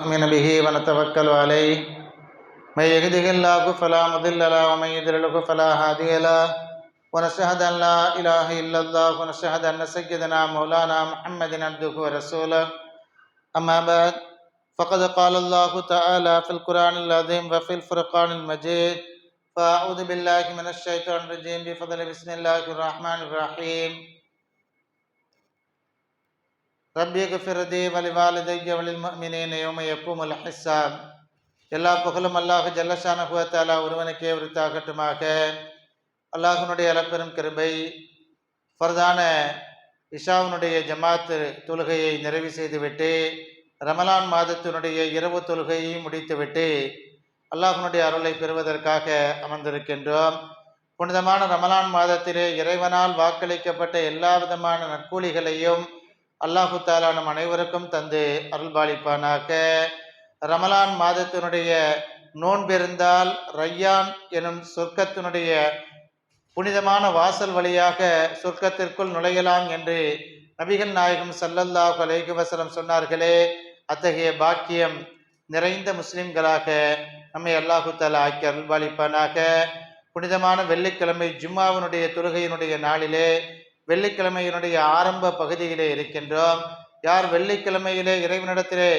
نؤمن به ونتوكل عليه. من يهده الله فلا مضل له ومن يضلل فلا هادي له. ونشهد أن لا إله إلا الله ونشهد أن سيدنا مولانا محمد عبده ورسوله. أما بعد فقد قال الله تعالى في القرآن العظيم وفي الفرقان المجيد فأعوذ بالله من الشيطان الرجيم بفضل بسم الله الرحمن الرحيم. ரப்பி கஃபிரதி வலிவாலிதைய வலில் முஃமினீன யௌம அல் ஹிசாப் எல்லா புகழும் அல்லாஹ் ஜல்லஷானஹுவத்தாலா ஒருவனுக்கே உரித்தாகட்டுமாக. அல்லாஹனுடைய அளப்பெரும் கிருபை ஃபர்தான இஷாவினுடைய ஜமாத்து தொழுகையை நிறைவு செய்துவிட்டு ரமலான் மாதத்தினுடைய இரவு தொழுகையை முடித்துவிட்டு அல்லாஹனுடைய அருளை பெறுவதற்காக அமர்ந்திருக்கின்றோம். புனிதமான ரமலான் மாதத்திலே இறைவனால் வாக்களிக்கப்பட்ட எல்லா விதமான நற்கூலிகளையும் அல்லாஹு தாலா நம் அனைவருக்கும் தந்து அருள்பாலிப்பானாக. ரமலான் மாதத்தினுடைய நோன்பிருந்தால் ரையான் எனும் சொர்க்கத்தினுடைய புனிதமான வாசல் வழியாக சொர்க்கத்திற்குள் நுழையலாம் என்று நபிகள் நாயகம் சல்லல்லாஹ் அலைஹி சொன்னார்களே. அத்தகைய பாக்கியம் நிறைந்த முஸ்லிம்களாக நம்மை அல்லாஹு தாலா ஆக்கி அருள்பாலிப்பானாக. புனிதமான வெள்ளிக்கிழமை ஜும்மாவினுடைய தொழுகையினுடைய நாளிலே வெள்ளிக்கிழமையினுடைய ஆரம்ப பகுதியிலே இருக்கின்றோம். யார் வெள்ளிக்கிழமையிலே இறைவனிடத்திலே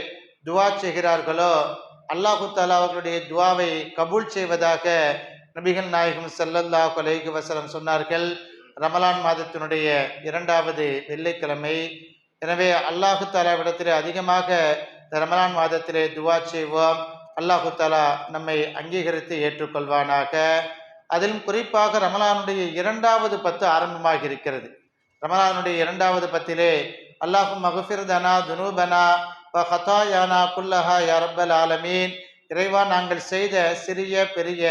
துவா செய்கிறார்களோ அல்லாஹு தாலா அவர்களுடைய துவாவை கபூல் செய்வதாக நபிகள் நாயகம் செல்லல்லா அலைஹி வசலம் சொன்னார்கள். ரமலான் மாதத்தினுடைய இரண்டாவது வெள்ளிக்கிழமை. எனவே அல்லாஹு தாலாவிடத்திலே அதிகமாக ரமலான் மாதத்திலே துவா செய்வோம். அல்லாஹு தாலா நம்மை அங்கீகரித்து ஏற்றுக்கொள்வானாக. அதிலும் குறிப்பாக ரமலானுடைய இரண்டாவது பத்து ஆரம்பமாக இருக்கிறது. ரமலானுடைய இரண்டாவது பத்திலே அல்லாஹு மகஃபிர்தனா துனூபனா வ ஹதாயானா குல்லஹா யா ஆலமீன். இறைவா நாங்கள் செய்த சிறிய பெரிய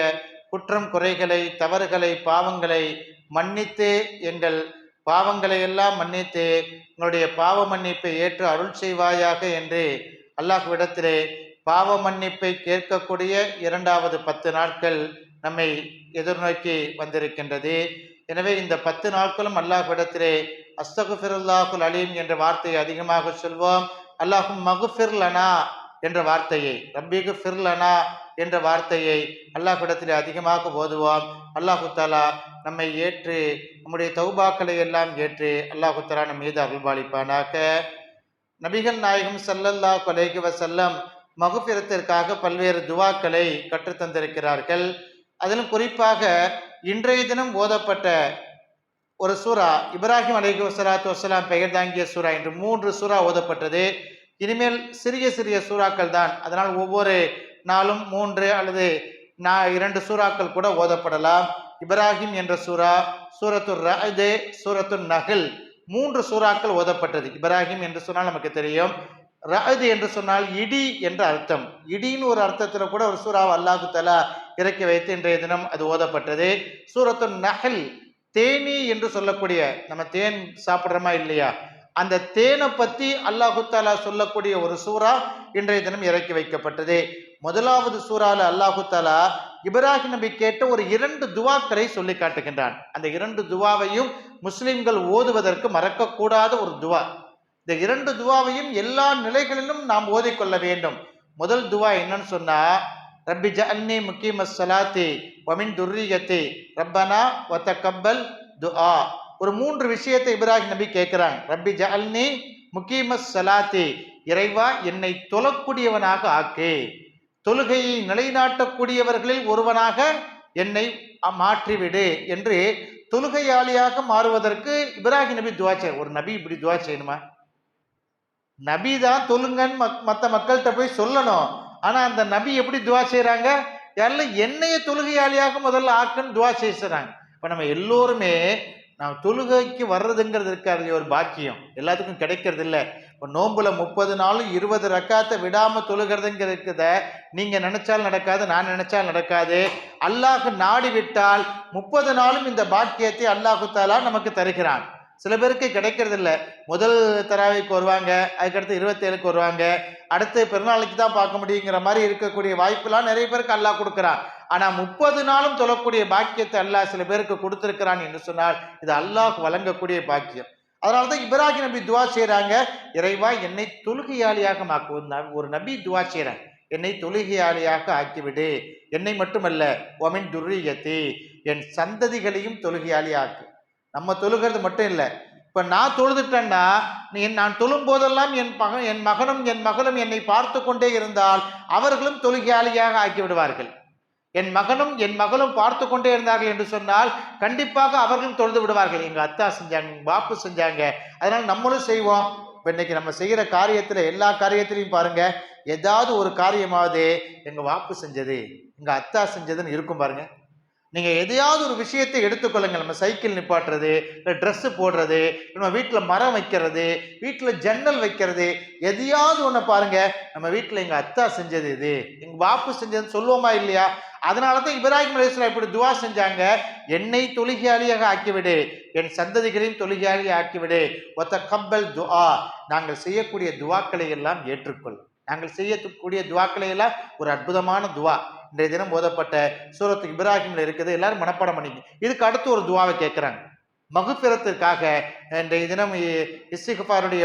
குற்றம் குறைகளை தவறுகளை பாவங்களை மன்னித்து எங்கள் பாவங்களை எல்லாம் மன்னித்து உங்களுடைய பாவ மன்னிப்பை ஏற்று அருள் செய்வாயாக என்று அல்லாஹ்விடத்திலே பாவ மன்னிப்பை கேட்கக்கூடிய இரண்டாவது பத்து நாட்கள் நம்மை எதிர்நோக்கி வந்திருக்கின்றது. எனவே இந்த பத்து நாட்களும் அல்லாஹ்விடத்திலே அஸ்தகுஃபிருல்லாஹுல் அலீம் என்ற வார்த்தையை அதிகமாக சொல்வோம். அல்லாஹும் மகுஃபிர்லனா என்ற வார்த்தையை ரப்பிகு ஃபிர்லனா என்ற வார்த்தையை அல்லாஹ்விடத்திலே அதிகமாக ஓதுவோம். அல்லாஹு தாலா நம்மை ஏற்று நம்முடைய தௌபாக்களை எல்லாம் ஏற்று அல்லாஹு தாலா நம் மீது அருள்பாலிப்பானாக. நபிகள் நாயகம் சல்லல்லா அலைஹி செல்லம் மகுபிரத்திற்காக பல்வேறு துவாக்களை கற்றுத்தந்திருக்கிறார்கள். அதிலும் குறிப்பாக இன்றைய தினம் ஓதப்பட்ட ஒரு சூரா இப்ராஹிம் அலைஹி வசலாத்து வசலாம் பெயர் தாங்கிய சூரா என்று மூன்று சூரா ஓதப்பட்டது. இனிமேல் சிறிய சிறிய சூறாக்கள் தான். அதனால் ஒவ்வொரு நாளும் மூன்று அல்லது நா இரண்டு சூறாக்கள் கூட ஓதப்படலாம். இப்ராஹிம் என்ற சூரா சூரத்து ரஹதே சூரத்து நகல் மூன்று சூறாக்கள் ஓதப்பட்டது. இப்ராஹிம் என்று சொன்னால் நமக்கு தெரியும். ரஹது என்று சொன்னால் இடி என்ற அர்த்தம். இடின்னு ஒரு அர்த்தத்தில் கூட ஒரு சூறாவை அல்லாஹு தலா இறக்கி வைத்து இன்றைய தினம் அது ஓதப்பட்டது. சூரத்து நகல் தேனி என்று சொல்லக்கூடிய நம்ம தேன் சாப்பிட்றோமா இல்லையா? அந்த தேனை பற்றி அல்லாஹு தாலா சொல்லக்கூடிய ஒரு சூறா இன்றைய தினம் இறக்கி வைக்கப்பட்டது. முதலாவது சூறாவில் அல்லாஹு தாலா இப்ராஹிம் நபி கேட்ட ஒரு இரண்டு துவாக்களை சொல்லி காட்டுகின்றான். அந்த இரண்டு துவாவையும் முஸ்லிம்கள் ஓதுவதற்கு மறக்கக்கூடாத ஒரு துவா. இந்த இரண்டு துவாவையும் எல்லா நிலைகளிலும் நாம் ஓதிக்கொள்ள வேண்டும். முதல் துவா என்னன்னு சொன்னா ரப்பி ஜஅல்னி முக்கீம ஸலாத்தி வமின் துர்ரியத்தி ரப்பனா ஒத்த கப்பல் துஆ. ஒரு மூன்று விஷயத்தை இப்ராஹிம் நபி கேட்கிறாங்க ரப்பி ஜஅல்னி முக்கீம ஸலாத்தி இறைவா என்னை தொழக்கூடியவனாக ஆக்கு. தொழுகையை நிலைநாட்டக்கூடியவர்களில் ஒருவனாக என்னை மாற்றிவிடு என்று தொழுகையாளியாக மாறுவதற்கு இப்ராஹிம் நபி துவா செய் ஒரு நபி இப்படி துவா செய்யணுமா? நபி தான் தொழுங்கன்னு மத் மற்ற மக்கள்கிட்ட போய் சொல்லணும். ஆனால் அந்த நபி எப்படி துவா செய்கிறாங்க யாரில் என்னைய தொழுகையாளியாக முதல்ல ஆக்குன்னு துவா செய்கிறாங்க இப்போ நம்ம எல்லோருமே நாம் தொழுகைக்கு வர்றதுங்கிறது இருக்காது ஒரு பாக்கியம். எல்லாத்துக்கும் கிடைக்கிறது இல்லை. இப்போ நோம்புல முப்பது நாளும் இருபது ரக்காத்தை விடாமல் தொழுகிறதுங்கிறத நீங்கள் நினச்சாலும் நடக்காது நான் நினச்சாலும் நடக்காது. அல்லாஹ் நாடி விட்டால் முப்பது நாளும் இந்த பாக்கியத்தை அல்லாஹு தாலா நமக்கு தருகிறான். சில பேருக்கு கிடைக்கிறது இல்லை முதல் தராவைக்கு வருவாங்க அதுக்கடுத்து இருபத்தேழுக்கு வருவாங்க. அடுத்து பிறநாளைக்கு தான் பார்க்க முடியுங்கிற மாதிரி இருக்கக்கூடிய வாய்ப்புலாம் நிறைய பேருக்கு அல்லாஹ் கொடுக்குறான். ஆனால் முப்பது நாளும் தொழக்கூடிய பாக்கியத்தை அல்லாஹ் சில பேருக்கு கொடுத்துருக்கிறான் என்று சொன்னால் இது அல்லாஹ் வழங்கக்கூடிய பாக்கியம். அதனால தான் இப்ராஹிம் நபி துவா செய்கிறாங்க இறைவா என்னை தொழுகையாளியாக மாக்குவது ஒரு நபி- துவா செய்கிறாங்க என்னை தொழுகையாளியாக ஆக்கிவிடு. என்னை மட்டுமல்ல ஒமின் துர்ரியத்தை என் சந்ததிகளையும் தொழுகையாளி ஆக்கு நம்ம தொழுகிறது மட்டும் இல்லை. இப்போ நான் தொழுதுட்டேன்னா நீ நான் தொழும் போதெல்லாம் என் மகன் என் மகனும் என் மகளும் என்னை பார்த்து கொண்டே இருந்தால் அவர்களும் தொழுகையாளியாக ஆக்கி விடுவார்கள் என் மகனும் என் மகளும் பார்த்து கொண்டே இருந்தார்கள் என்று சொன்னால் கண்டிப்பாக அவர்களும் தொழுது விடுவார்கள். எங்கள் அத்தா செஞ்சாங்க எங்க பாப்பு செஞ்சாங்க. அதனால் நம்மளும் செய்வோம். இப்போ இன்னைக்கு நம்ம செய்கிற காரியத்தில் எல்லா காரியத்திலையும் பாருங்கள் ஏதாவது ஒரு காரியமாவது எங்கள் வாப்பு செஞ்சது எங்கள் அத்தா செஞ்சதுன்னு இருக்கும் பாருங்கள் நீங்க எதையாவது ஒரு விஷயத்தை எடுத்துக்கொள்ளுங்க நம்ம சைக்கிள் நிப்பாட்டுறது இல்லை ட்ரெஸ்ஸு போடுறது நம்ம வீட்டில் மரம் வைக்கிறது வீட்டில் ஜன்னல் வைக்கிறது எதையாவது ஒன்று பாருங்க. நம்ம வீட்டில் எங்க அத்தா செஞ்சது இது. எங்க பாப்பு செஞ்சதுன்னு சொல்லுவோமா இல்லையா? அதனால தான் இப்ராஹிம் அலைஹிஸ்ஸலாம் இப்படி துவா செஞ்சாங்க. என்னை தொழுகியாளியாக ஆக்கிவிடு. என் சந்ததிகளையும் தொழுகியாளி ஆக்கிவிடு. ஒத்த கப்பல் துஆ. நாங்கள் செய்யக்கூடிய துவாக்களை எல்லாம் ஏற்றுக்கொள். நாங்கள் செய்யக்கூடிய துவாக்களை எல்லாம் ஒரு அற்புதமான துவா. இன்றைய தினம் ஓதப்பட்ட சூரத்து இப்ராஹிம்ல இருக்குது. எல்லாரும் மனப்பாடம் பண்ணிக்க இதுக்கு அடுத்து ஒரு துவாவை கேட்குறாங்க. மகுபிரத்திற்காக இன்றைய தினம் இ-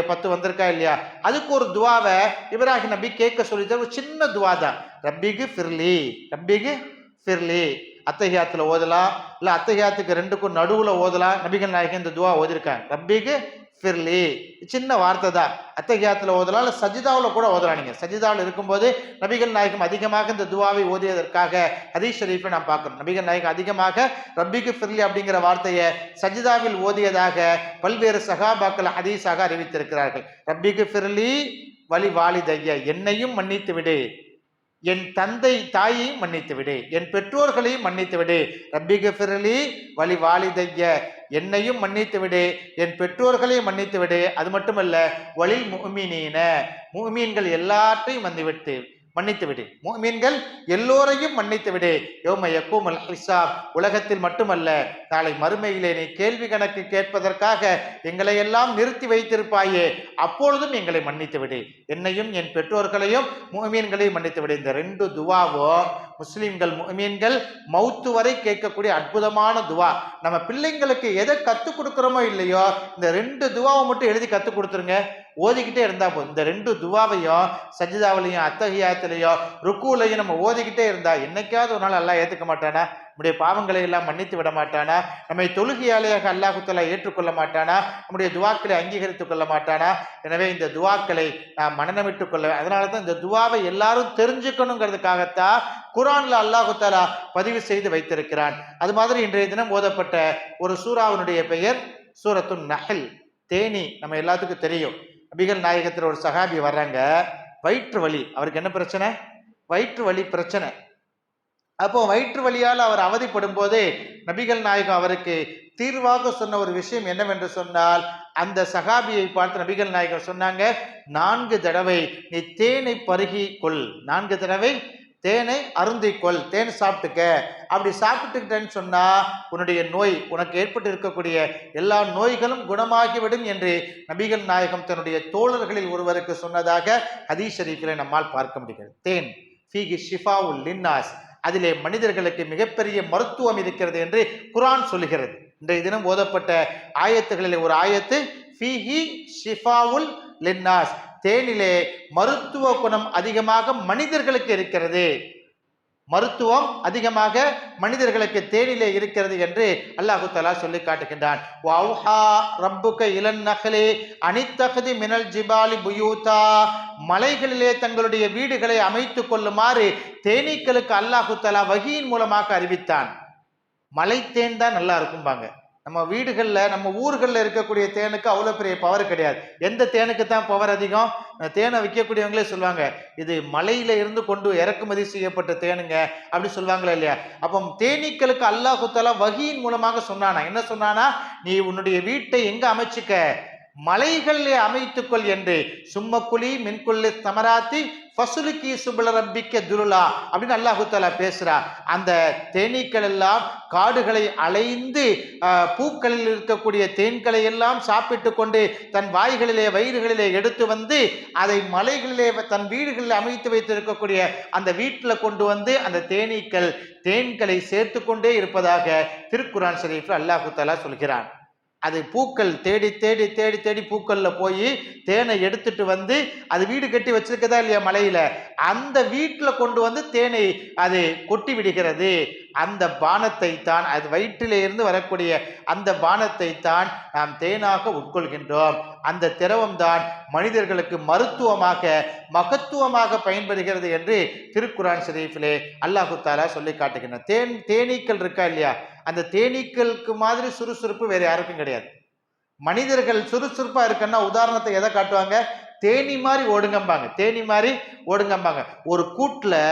பத்து வந்திருக்கா இல்லையா? அதுக்கு ஒரு துவாவை இப்ராஹிம் நபி கேட்க சொல்லி ஒரு சின்ன துவா தான். ரப்பிகு ஃபிர்லி ரப்பிகு ஃபிர்லி. அத்தஹியாத்துல ஓதலாம். இல்லை அத்தஹியாத்துக்கு ரெண்டுக்கும் நடுவில் ஓதலாம். நபிகள் நாயகன் இந்த துவா ஓதிருக்காங்க. ரப்பிகு ஃபிர்லி. சின்ன வார்த்தை தான். அத்தகையத்தில் ஓதலாம் இல்லை சஜிதாவில் கூட ஓதலாம் நீங்கள் சஜிதாவில் இருக்கும்போது நபிகள் நாயகம் அதிகமாக இந்த துவாவை ஓதியதற்காக ஹதீஷ் ஷரீஃபை நாம் பார்க்கணும். நபிகள் நாயகம் அதிகமாக ரப்பிக்கு ஃபிர்லி அப்படிங்கிற வார்த்தையை சஜிதாவில் ஓதியதாக பல்வேறு சகாபாக்கள் ஹதீஸாக அறிவித்திருக்கிறார்கள். ரப்பிக்கு ஃபிர்லி வழி வாலிதைய என்னையும் மன்னித்து விடு. என் தந்தை தாயையும் மன்னித்து விடு. என் பெற்றோர்களையும் மன்னித்து விடு. ரப்பிக ஃபிர்லி வழி வாலிதைய என்னையும் மன்னித்து விடு என் பெற்றோர்களையும் மன்னித்து விடு. அது மட்டுமல்ல வலில் முஹ்மினீன முஹ்மீன்கள் எல்லாற்றையும் வந்துவிட்டு மன்னித்து விடு மீன்கள் எல்லோரையும் மன்னித்து விடு யோம யக்கூமல் ஹிசாப் உலகத்தில் மட்டுமல்ல நாளை மறுமையிலே நீ கேள்வி கணக்கு கேட்பதற்காக எங்களை எல்லாம் நிறுத்தி வைத்திருப்பாயே அப்பொழுதும் எங்களை மன்னித்து விடு என்னையும் என் பெற்றோர்களையும் மீன்களையும் மன்னித்து விடு இந்த ரெண்டு துவாவோ முஸ்லிம்கள் மீன்கள் மௌத்து வரை கேட்கக்கூடிய அற்புதமான துவா. நம்ம பிள்ளைங்களுக்கு எதை கற்றுக் கொடுக்குறோமோ இல்லையோ இந்த ரெண்டு துவாவை மட்டும் எழுதி கற்றுக் கொடுத்துருங்க. ஓதிக்கிட்டே இருந்தா போதும். இந்த ரெண்டு துவாவையும் சஜிதாவிலையும் அத்தகையாத்திலையும் ருக்குலையும் நம்ம ஓதிக்கிட்டே இருந்தா என்னைக்காவது ஒரு நாள் அல்லாஹ் ஏத்துக்க மாட்டானா? நம்முடைய பாவங்களை எல்லாம் மன்னித்து விட மாட்டானா? நம்மை தொழுகையாளியாக அல்லாஹுத்தலா ஏற்றுக்கொள்ள மாட்டானா? நம்முடைய துவாக்களை அங்கீகரித்துக் கொள்ள மாட்டானா? எனவே இந்த துவாக்களை நாம் மனநமிட்டுக் கொள்ள அதனால தான் இந்த துவாவை எல்லாரும் தெரிஞ்சுக்கணுங்கிறதுக்காகத்தான் குரான்ல அல்லாஹுத்தாலா பதிவு செய்து வைத்திருக்கிறான். அது மாதிரி இன்றைய தினம் ஓதப்பட்ட ஒரு சூறாவினுடைய பெயர் சூரத்துன் நஹல். தேனி நம்ம எல்லாத்துக்கும் தெரியும். நபிகள் நாயகத்தில் ஒரு சகாபி வர்றாங்க. வயிற்று வலி. அவருக்கு என்ன பிரச்சனை? வயிற்று வலி பிரச்சனை. அப்போ வயிற்று வலியால் அவர் அவதிப்படும் போது நபிகள் நாயகம் அவருக்கு தீர்வாக சொன்ன ஒரு விஷயம் என்னவென்று சொன்னால் அந்த சகாபியை பார்த்து நபிகள் நாயகம் சொன்னாங்க நான்கு தடவை நீ தேனை பருகி கொள். நான்கு தடவை தேனை அருந்திக்கொள் தேன் சாப்பிட்டுக்க. அப்படி சாப்பிட்டுக்கிட்டேன்னு சொன்னால் உன்னுடைய நோய் உனக்கு ஏற்பட்டு இருக்கக்கூடிய எல்லா நோய்களும் குணமாகிவிடும் என்று நபிகள் நாயகம் தன்னுடைய தோழர்களில் ஒருவருக்கு சொன்னதாக ஹதீஸ் ஷரீஃபில் நம்மால் பார்க்க முடிகிறது. தேன் ஃபீகி உல் லின்னாஸ். அதிலே மனிதர்களுக்கு மிகப்பெரிய மருத்துவம் இருக்கிறது என்று குரான் சொல்லுகிறது. இன்றைய தினம் ஓதப்பட்ட ஆயத்துகளில் ஒரு ஆயத்து ஃபீஹி ஷிஃபாவுல் லின்னாஸ். தேனிலே மருத்துவ குணம் அதிகமாக மனிதர்களுக்கு இருக்கிறது. மருத்துவம் அதிகமாக மனிதர்களுக்கு தேனிலே இருக்கிறது என்று அல்லாஹு தலா சொல்லி காட்டுகின்றான். வௌஹா ரப்புக்க இளன் நகலே அனித்தகுதி மினல் ஜிபாலி புயூதா மலைகளிலே தங்களுடைய வீடுகளை அமைத்துக் கொள்ளுமாறு தேனீக்களுக்கு அல்லாஹு தலா வகியின் மூலமாக அறிவித்தான். மலை தேன் தான் நல்லா இருக்கும்பாங்க. நம்ம வீடுகளில் நம்ம ஊர்களில் இருக்கக்கூடிய தேனுக்கு அவ்வளோ பெரிய பவர் கிடையாது. எந்த தேனுக்கு தான் பவர் அதிகம்? தேனை விற்கக்கூடியவங்களே சொல்லுவாங்க இது மலையில இருந்து கொண்டு இறக்குமதி செய்யப்பட்ட தேனுங்க அப்படி சொல்லுவாங்களா இல்லையா? அப்போ தேனீக்களுக்கு அல்லாஹு வகியின் மூலமாக சொன்னானா என்ன சொன்னானா நீ உன்னுடைய வீட்டை எங்கே அமைச்சுக்க? மலைகளிலே அமைத்துக்கொள் என்று. சும்மக்குழி மின்குள்ளி தமராத்தி ஃபசுலுக்கி சுபல ரப்பிக்க துருளா அப்படின்னு அல்லாஹு தாலா பேசுறா. அந்த தேனீக்கள் எல்லாம் காடுகளை அலைந்து பூக்களில் இருக்கக்கூடிய தேன்களை எல்லாம் சாப்பிட்டு கொண்டு தன் வாய்களிலே வயிறுகளிலே எடுத்து வந்து அதை மலைகளிலே தன் வீடுகளில் அமைத்து வைத்திருக்கக்கூடிய அந்த வீட்டில் கொண்டு வந்து அந்த தேனீக்கள் தேன்களை சேர்த்து கொண்டே இருப்பதாக திருக்குரான் ஷரீஃபில் அல்லாஹு தாலா சொல்கிறான். அது பூக்கள் தேடி தேடி தேடி தேடி பூக்களில் போய் தேனை எடுத்துட்டு வந்து அது வீடு கட்டி வச்சிருக்கதா இல்லையா மலையில்? அந்த வீட்டில் கொண்டு வந்து தேனை அது கொட்டி விடுகிறது. அந்த பானத்தை தான் அது வயிற்றிலிருந்து வரக்கூடிய அந்த பானத்தை தான் நாம் தேனாக உட்கொள்கின்றோம். அந்த திரவம் தான் மனிதர்களுக்கு மருத்துவமாக மகத்துவமாக பயன்படுகிறது என்று திருக்குரான் ஷரீஃபிலே அல்லாஹு தாலா சொல்லி காட்டுகின்றன. தேன் தேனீக்கள் இருக்கா இல்லையா? அந்த தேனீக்களுக்கு மாதிரி சுறுசுறுப்பு வேறு யாருக்கும் கிடையாது. மனிதர்கள் சுறுசுறுப்பாக இருக்குன்னா உதாரணத்தை எதை காட்டுவாங்க? தேனி மாதிரி ஓடுங்கம்பாங்க. தேனி மாதிரி ஓடுங்கம்பாங்க. ஒரு கூட்டில்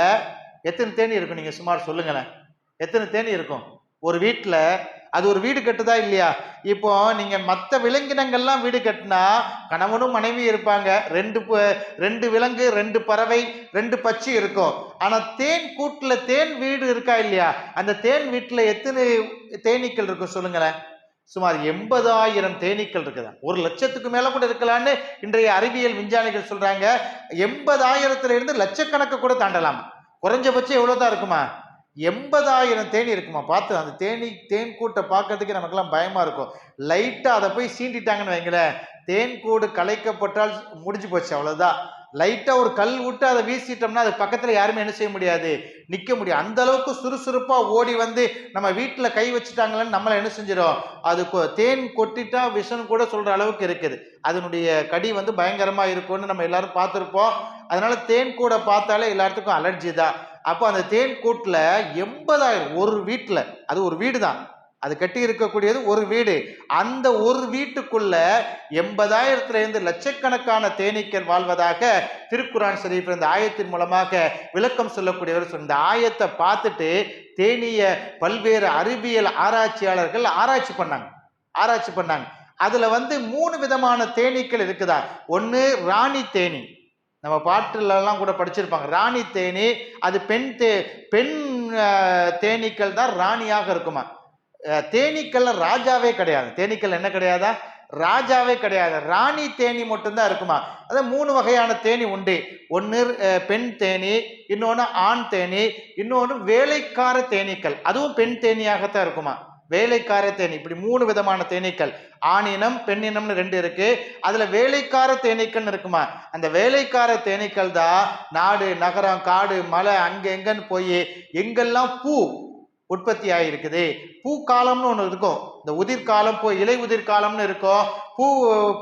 எத்தனை தேனி இருக்கும் நீங்கள் சுமார் சொல்லுங்களேன். எத்தனை தேனி இருக்கும்? ஒரு வீட்டில் அது ஒரு வீடு கட்டுதா இல்லையா? இப்போ நீங்கள் மற்ற விலங்கினங்கள்லாம் வீடு கட்டினா கணவனும் மனைவி இருப்பாங்க. ரெண்டு ப- ரெண்டு விலங்கு ரெண்டு பறவை ரெண்டு பச்சி இருக்கும். ஆனால் தேன் கூட்டில் தேன் வீடு இருக்கா இல்லையா? அந்த தேன் வீட்டில் எத்தனை தேனீக்கள் இருக்கும் சொல்லுங்களேன். சுமார் எண்பதாயிரம் தேனீக்கள் இருக்குதா? ஒரு லட்சத்துக்கு மேலே கூட இருக்கலான்னு இன்றைய அறிவியல் விஞ்ஞானிகள் சொல்கிறாங்க எண்பதாயிரத்துல இருந்து லட்சக்கணக்கு கூட தாண்டலாம். குறைஞ்சபட்சம் எவ்வளவுதான் இருக்குமா? எண்பதாயிரம் தேனி இருக்குமா? பார்த்து அந்த தேனி தேன் கூட்டை பார்க்கறதுக்கு நமக்கெல்லாம் பயமா இருக்கும். லைட்டாக அதை போய் சீண்டிட்டாங்கன்னு வைங்களேன். தேன் கூடு கலைக்கப்பட்டால் முடிஞ்சு போச்சு அவ்வளோதான் லைட்டாக ஒரு கல் விட்டு அதை வீசிட்டோம்னா அது பக்கத்தில் யாருமே என்ன செய்ய முடியாது? நிற்க முடியும் அந்த அளவுக்கு சுறுசுறுப்பாக ஓடி வந்து நம்ம வீட்டில் கை வச்சுட்டாங்களேன்னு நம்மளை என்ன செஞ்சிடும் அது கொ- தேன் கொட்டிட்டா விஷன் கூட சொல்கிற அளவுக்கு இருக்குது. அதனுடைய கடி வந்து பயங்கரமாக இருக்கும்னு நம்ம எல்லாரும் பார்த்துருப்போம். அதனால தேன் கூட பார்த்தாலே எல்லாத்துக்கும் அலர்ஜி தான். அப்போ அந்த தேன் கூட்டில் எண்பதாயிரம் ஒரு வீட்டில். அது ஒரு வீடு தான் அது கட்டி இருக்கக்கூடியது ஒரு வீடு. அந்த ஒரு வீட்டுக்குள்ள எண்பதாயிரத்திலிருந்து லட்சக்கணக்கான தேனீக்கள் வாழ்வதாக திருக்குரான் ஷரீஃப் இந்த ஆயத்தின் மூலமாக விளக்கம் சொல்லக்கூடியவர் இந்த ஆயத்தை பார்த்துட்டு தேனிய பல்வேறு அறிவியல் ஆராய்ச்சியாளர்கள் ஆராய்ச்சி பண்ணாங்க. ஆராய்ச்சி பண்ணாங்க. அதுல வந்து மூணு விதமான தேனீக்கள் இருக்குதா? ஒன்று ராணி தேனி. நம்ம பாட்டுலலாம் கூட படிச்சிருப்பாங்க. ராணி தேனி அது பெண் தே பெண் தேனீக்கள் தான் ராணியாக இருக்குமா? அஹ், தேனீக்கள்ல ராஜாவே கிடையாது. தேனீக்கள் என்ன கிடையாதா? ராஜாவே கிடையாது. ராணி தேனி மட்டும்தான் இருக்குமா? அது மூணு வகையான தேனி உண்டு. ஒன்று பெண் தேனி இன்னொன்று ஆண் தேனி இன்னொன்று வேலைக்கார தேனீக்கள். அதுவும் பெண் தேனியாகத்தான் இருக்குமா? வேலைக்கார தேனி இப்படி மூணு விதமான தேனீக்கள் ஆணினம் பெண்ணினம்னு ரெண்டு இருக்கு. அதுல வேலைக்கார தேனீக்கள்னு இருக்குமா? அந்த வேலைக்கார தேனீக்கள் தான் நாடு நகரம் காடு மலை அங்க எங்கன்னு போய் எங்கெல்லாம் பூ உற்பத்தி ஆகிருக்குது பூ காலம்னு ஒன்று இருக்கும். இந்த உதிர் காலம் போய் இலை உதிர் காலம்னு இருக்கும். பூ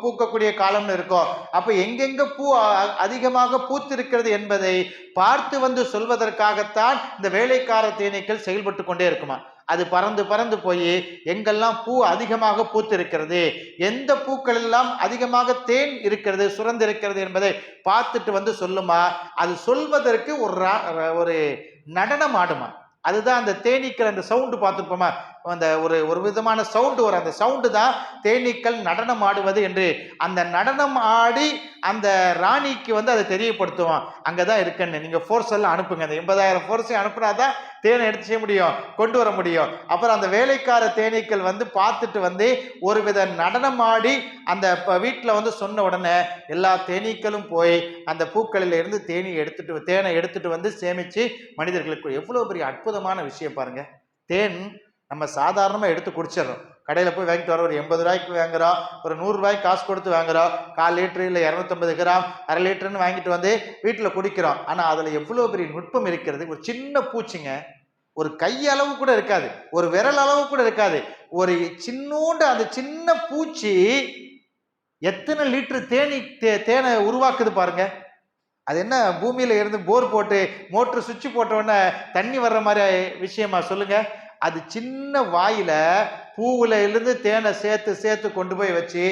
பூக்கக்கூடிய காலம்னு இருக்கும். அப்போ எங்கெங்க பூ அ- அதிகமாக பூத்திருக்கிறது என்பதை பார்த்து வந்து சொல்வதற்காகத்தான் இந்த வேலைக்கார தேனீக்கள் செயல்பட்டு கொண்டே இருக்குமா? அது பறந்து பறந்து போய் எங்கெல்லாம் பூ அதிகமாக பூத்திருக்கிறது எந்த பூக்கள் எல்லாம் அதிகமாக தேன் இருக்கிறது சுரந்திருக்கிறது என்பதை பார்த்துட்டு வந்து சொல்லுமா? அது சொல்வதற்கு ஒரு ரா- ஒரு நடனம் ஆடுமா? அதுதான் அந்த தேனீக்கிற அந்த சவுண்டு பார்த்துருப்போமா? அந்த ஒரு ஒரு விதமான சவுண்டு வரும். அந்த சவுண்டு தான் தேனீக்கள் நடனம் ஆடுவது என்று. அந்த நடனம் ஆடி அந்த ராணிக்கு வந்து அதை தெரியப்படுத்துவோம் அங்கே தான் இருக்குன்னு. நீங்கள் ஃபோர்ஸ் எல்லாம் அனுப்புங்க. அந்த எண்பதாயிரம் ஃபோர்ஸையும் அனுப்புனா தான் தேனை எடுத்து செய்ய முடியும் கொண்டு வர முடியும். அப்புறம் அந்த வேலைக்கார தேனீக்கள் வந்து பார்த்துட்டு வந்து ஒரு வித நடனம் ஆடி அந்த வீட்டில் வந்து சொன்ன உடனே எல்லா தேனீக்களும் போய் அந்த பூக்களில் இருந்து தேனி எடுத்துட்டு தேனை எடுத்துட்டு வந்து சேமித்து மனிதர்களுக்கு எவ்வளோ பெரிய அற்புதமான விஷயம் பாருங்கள் தேன் நம்ம சாதாரணமாக எடுத்து குடிச்சிடுறோம். கடையில் போய் வாங்கிட்டு வரோம் ஒரு எண்பது ரூபாய்க்கு வாங்குறோம் ஒரு நூறுரூவாய்க்கு காசு கொடுத்து வாங்குறோம் கால் லிட்டரு இல்லை இரநூத்தம்பது கிராம் அரை லிட்டர்னு வாங்கிட்டு வந்து வீட்டில் குடிக்கிறோம். ஆனால் அதில் எவ்வளோ பெரிய நுட்பம் இருக்கிறது? ஒரு சின்ன பூச்சிங்க ஒரு கையளவு கூட இருக்காது ஒரு விரல் அளவு கூட இருக்காது. ஒரு சின்னூண்டு அந்த சின்ன பூச்சி எத்தனை லிட்டரு தேனி தே தேனை உருவாக்குது பாருங்க. அது என்ன பூமியில் இருந்து போர் போட்டு மோட்ரு சுவிட்ச் போட்டவுடனே தண்ணி வர்ற மாதிரி விஷயமா சொல்லுங்கள் அது சின்ன வாயில் பூவில் இருந்து தேனை சேர்த்து சேர்த்து கொண்டு போய் வச்சு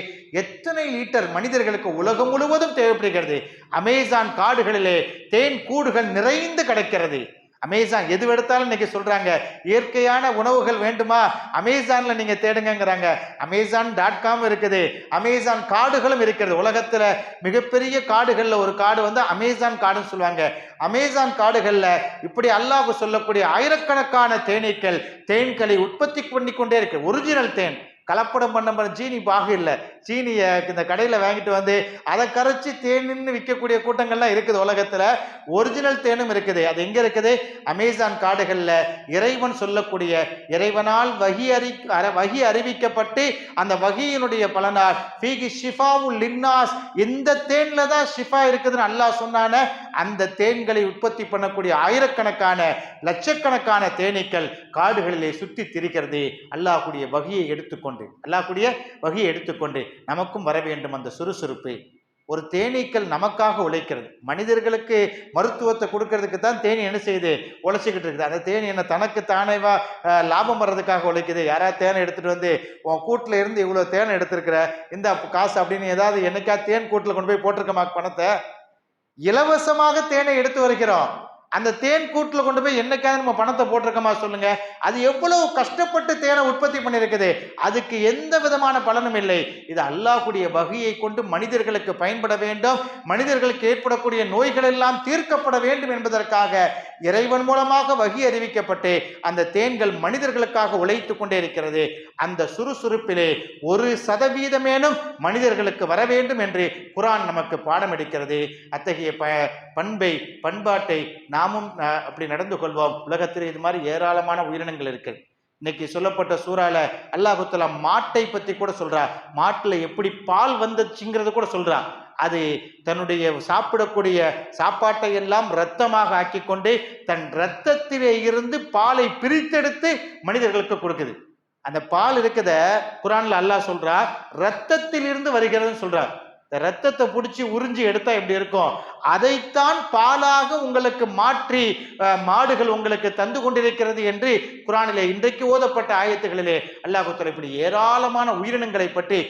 எத்தனை லிட்டர் மனிதர்களுக்கு உலகம் முழுவதும் தேவைப்படுகிறது. அமேசான் காடுகளிலே தேன் கூடுகள் நிறைந்து கிடக்கிறது. அமேசான் எது எடுத்தாலும் இன்னைக்கு சொல்கிறாங்க இயற்கையான உணவுகள் வேண்டுமா? அமேசானில் நீங்கள் தேடுங்கங்கிறாங்க. அமேசான் டாட் காம் இருக்குது. அமேசான் காடுகளும் இருக்கிறது. உலகத்தில் மிகப்பெரிய காடுகளில் ஒரு காடு வந்து அமேசான் காடுன்னு சொல்லுவாங்க. அமேசான் காடுகளில் இப்படி அல்லாஹ் சொல்லக்கூடிய ஆயிரக்கணக்கான தேனீக்கள் தேன்களை உற்பத்தி பண்ணி கொண்டே இருக்கு. ஒரிஜினல் தேன். கலப்படம் பண்ண சீனி பாகு இல்லை. சீனியை இந்த கடையில் வாங்கிட்டு வந்து அதை கரைச்சி தேனின்னு விற்கக்கூடிய கூட்டங்கள்லாம் இருக்குது உலகத்தில். ஒரிஜினல் தேனும் இருக்குது. அது எங்கே இருக்குது? அமேசான் காடுகளில். இறைவன் சொல்லக்கூடிய இறைவனால் வகி அறி வகி அறிவிக்கப்பட்டு அந்த வகியினுடைய பலனால் ஃபீகி ஷிஃபாவு லின்னாஸ். இந்த தேனில் தான் ஷிஃபா இருக்குதுன்னு அல்லாஹ் சொன்னான. அந்த தேன்களை உற்பத்தி பண்ணக்கூடிய ஆயிரக்கணக்கான லட்சக்கணக்கான தேனீக்கள் காடுகளிலே சுற்றி திரிக்கிறது அல்லாஹுடைய வகியை எடுத்துக்கொண்டு எடுத்துக்கொண்டு அல்லாஹ்வுடைய வகையை எடுத்துக்கொண்டு நமக்கும் வர வேண்டும் அந்த சுறுசுறுப்பு. ஒரு தேனீக்கள் நமக்காக உழைக்கிறது. மனிதர்களுக்கு மருத்துவத்தை கொடுக்கறதுக்கு தான் தேனி என்ன செய்யுது? உழைச்சிக்கிட்டு இருக்குது. அந்த தேனி என்ன தனக்கு தானேவா லாபம் வர்றதுக்காக உழைக்குது? யாராவது தேனை எடுத்துகிட்டு வந்து உன் கூட்டில் இருந்து இவ்வளோ தேனை எடுத்திருக்கிற? இந்த காசு அப்படின்னு ஏதாவது என்னைக்கா தேன் கூட்டில் கொண்டு போய் போட்டிருக்கமா பணத்தை? இலவசமாக தேனை எடுத்து வருகிறோம். அந்த தேன் கூட்டில் கொண்டு போய் என்னைக்காவது நம்ம பணத்தை போட்டிருக்கோமா சொல்லுங்க. அது எவ்வளவு கஷ்டப்பட்டு தேனை உற்பத்தி பண்ணியிருக்குது. அதுக்கு எந்த விதமான பலனும் இல்லை. இது அல்லாஹுடைய வகையை கொண்டு மனிதர்களுக்கு பயன்பட வேண்டும். மனிதர்களுக்கு ஏற்படக்கூடிய நோய்கள் எல்லாம் தீர்க்கப்பட வேண்டும் என்பதற்காக இறைவன் மூலமாக வகி அறிவிக்கப்பட்டு அந்த தேன்கள் மனிதர்களுக்காக உழைத்து கொண்டே இருக்கிறது. அந்த சுறுசுறுப்பிலே ஒரு சதவீதமேனும் மனிதர்களுக்கு வர வேண்டும் என்று குரான் நமக்கு பாடம் எடுக்கிறது அத்தகைய ப பண்பை பண்பாட்டை நாமும் அப்படி நடந்து கொள்வோம். உலகத்தில் இது மாதிரி ஏராளமான உயிரினங்கள் இருக்கு. இன்னைக்கு சொல்லப்பட்ட சூறால அல்லாஹுத்தலா மாட்டை பத்தி கூட சொல்றா. மாட்டுல எப்படி பால் வந்துச்சுங்கிறது கூட சொல்றா. அது தன்னுடைய சாப்பிடக்கூடிய சாப்பாட்டை எல்லாம் ரத்தமாக ஆக்கி கொண்டு தன் ரத்தத்திலே இருந்து பாலை பிரித்தெடுத்து மனிதர்களுக்கு கொடுக்குது. அந்த பால் இருக்கிறத குரான்ல அல்லாஹ் சொல்றா ரத்தத்திலிருந்து வருகிறதுன்னு சொல்றார் ரத்தத்தை பிடிச்சி உறிஞ்சி எடுத்தா எப்படி இருக்கும்? அதைத்தான் பாலாக உங்களுக்கு மாற்றி மாடுகள் உங்களுக்கு தந்து கொண்டிருக்கிறது என்று குரானிலே இன்றைக்கு ஓதப்பட்ட ஆயத்துகளிலே அல்லாஹுத்தர் இப்படி ஏராளமான உயிரினங்களை பற்றி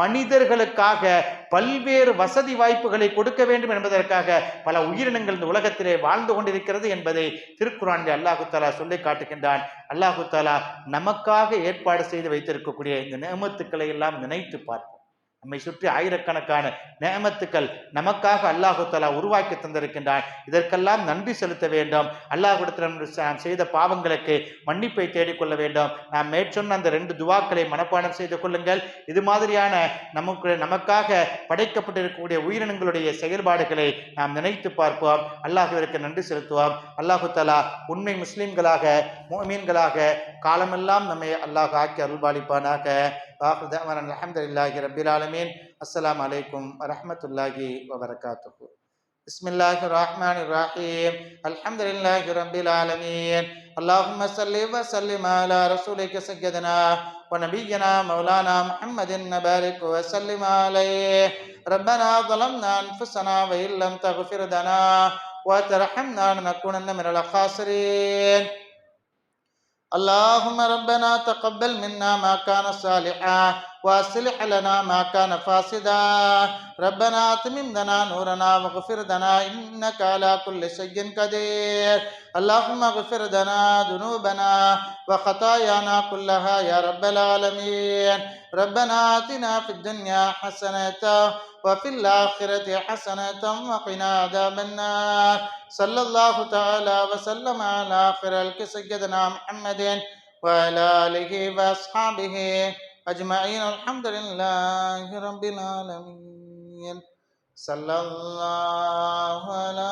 மனிதர்களுக்காக பல்வேறு வசதி வாய்ப்புகளை கொடுக்க வேண்டும் என்பதற்காக பல உயிரினங்கள் இந்த உலகத்திலே வாழ்ந்து கொண்டிருக்கிறது என்பதை திருக்குறானிலே அல்லாஹுத்தாலா சொல்லி காட்டுகின்றான். அல்லாஹுத்தாலா நமக்காக ஏற்பாடு செய்து வைத்திருக்கக்கூடிய இந்த நேமத்துக்களை எல்லாம் நினைத்து பார்ப்போம். நம்மை சுற்றி ஆயிரக்கணக்கான நேமத்துக்கள் நமக்காக அல்லாஹு தலா உருவாக்கி தந்திருக்கின்றான். இதற்கெல்லாம் நன்றி செலுத்த வேண்டும். அல்லாஹுடத்தில் நாம் செய்த பாவங்களுக்கு மன்னிப்பை தேடிக்கொள்ள வேண்டும். நாம் மேற்சொன்ன அந்த ரெண்டு துவாக்களை மனப்பாடம் செய்து கொள்ளுங்கள். இது மாதிரியான நமக்கு நமக்காக படைக்கப்பட்டிருக்கக்கூடிய உயிரினங்களுடைய செயல்பாடுகளை நாம் நினைத்து பார்ப்போம். அல்லாஹுவிற்கு நன்றி செலுத்துவோம். அல்லாஹு தலா உண்மை முஸ்லீம்களாக மீன்களாக காலமெல்லாம் நம்மை அல்லாஹ் ஆக்கி அருள்பாலிப்பானாக. وآخر دعوانا الحمد لله رب العالمين. السلام عليكم ورحمة الله وبركاته. بسم الله الرحمن الرحيم. الحمد لله رب العالمين. اللهم صل وسلم على رسولك سيدنا ونبينا مولانا محمد نبارك وسلم عليه. ربنا ظلمنا أنفسنا وإن لم تغفر لنا وترحمنا لنكونن من الخاسرين. اللهم ربنا تقبل منا ما كان صالحا وأصلح لنا ما كان فاسدا. ربنا أتمم لنا نورنا واغفر لنا إنك على كل شيء قدير. اللهم اغفر لنا ذنوبنا وخطايانا كلها يا رب العالمين. ربنا آتنا في الدنيا حسنة وفي الآخرة حسنة وقنا عذاب النار. صلى الله تعالى وسلم على آخر الك سيدنا محمد وعلى آله وأصحابه أجمعين. الحمد لله رب العالمين. صلى الله على